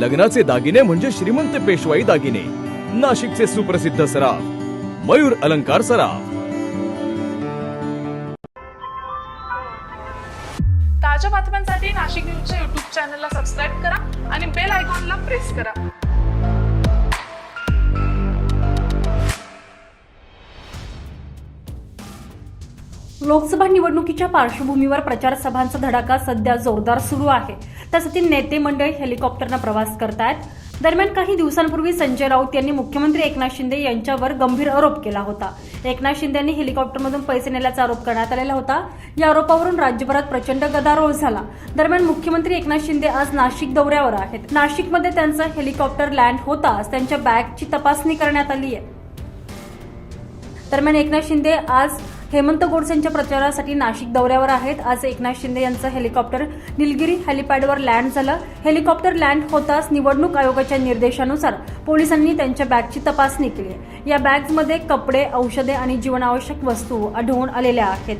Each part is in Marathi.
लग्नाचे दागिने म्हणजे श्रीमंत पेशवाई दागिने. नाशिकचे सुप्रसिद्ध सराफ मयूर अलंकार सराफ. ताज्या बातम्यांसाठी नाशिक न्यूजच्या युट्यूब चॅनलला सबस्क्राईब करा आणि बेल आयकॉनला प्रेस करा. लोकसभा निवडणुकीच्या पार्श्वभूमीवर प्रचार सभांचा धडाका सध्या जोरदार सुरू आहे. त्यासाठी नेते मंडळी हेलिकॉप्टरनं प्रवास करतायत. दरम्यान काही दिवसांपूर्वी संजय राऊत यांनी मुख्यमंत्री एकनाथ शिंदे यांच्यावर गंभीर आरोप केला होता. एकनाथ शिंदे यांनी हेलिकॉप्टरमधून पैसे नेल्याचा आरोप करण्यात आलेला होता. या आरोपावरून राज्यभरात प्रचंड गदारोळ झाला. दरम्यान मुख्यमंत्री एकनाथ शिंदे आज नाशिक दौऱ्यावर आहेत. नाशिकमध्ये त्यांचं हेलिकॉप्टर लँड होताच त्यांच्या बॅगची तपासणी करण्यात आली आहे. दरम्यान एकनाथ शिंदे आज हेमंत गोडसेंच्या प्रचारासाठी नाशिक दौऱ्यावर आहेत. आज एकनाथ शिंदे यांचं हेलिकॉप्टर निलगिरी हेलिपॅडवर लँड झालं. हेलिकॉप्टर लँड होताच निवडणूक आयोगाच्या निर्देशानुसार पोलिसांनी त्यांच्या बॅगची तपासणी केली. या बॅग्समध्ये कपडे औषधे आणि जीवनावश्यक वस्तू आढळून आलेल्या आहेत.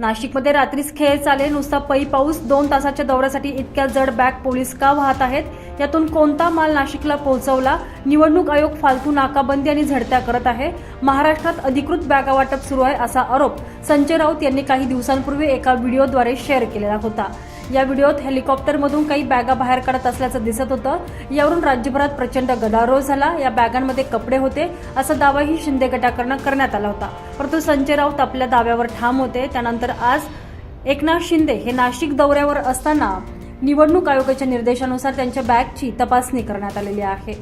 नाशिकमध्ये रात्रीच खेळ चाले नुसता पै पाऊस दोन तासाच्या दौऱ्यासाठी इतक्या जड बॅग पोलीस का वाहत आहेत? यातून कोणता माल नाशिकला पोहोचवला? निवडणूक आयोग फालतू नाकाबंदी आणि झडत्या करत आहे. महाराष्ट्रात अधिकृत बॅगा वाटप सुरू आहे असा आरोप संजय राऊत यांनी काही दिवसांपूर्वी एका व्हिडिओद्वारे शेअर केलेला होता. या व्हिडिओत हेलिकॉप्टरमधून काही बॅगा बाहेर काढत असल्याचं दिसत होतं. यावरून राज्यभरात प्रचंड गदारोळ झाला. या बॅगांमध्ये कपडे होते. असा दावाही शिंदे गटाकडनं करण्यात आला होता. परंतु संजय राऊत आपल्या दाव्यावर ठाम होते. त्यानंतर आज एकनाथ शिंदे हे नाशिक दौऱ्यावर असताना निवडणूक आयोगाच्या निर्देशानुसार त्यांच्या बॅगची तपासणी करण्यात आलेली आहे.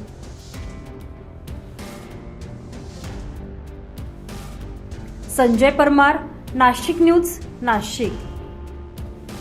संजय परमार नाशिक न्यूज नाशिक.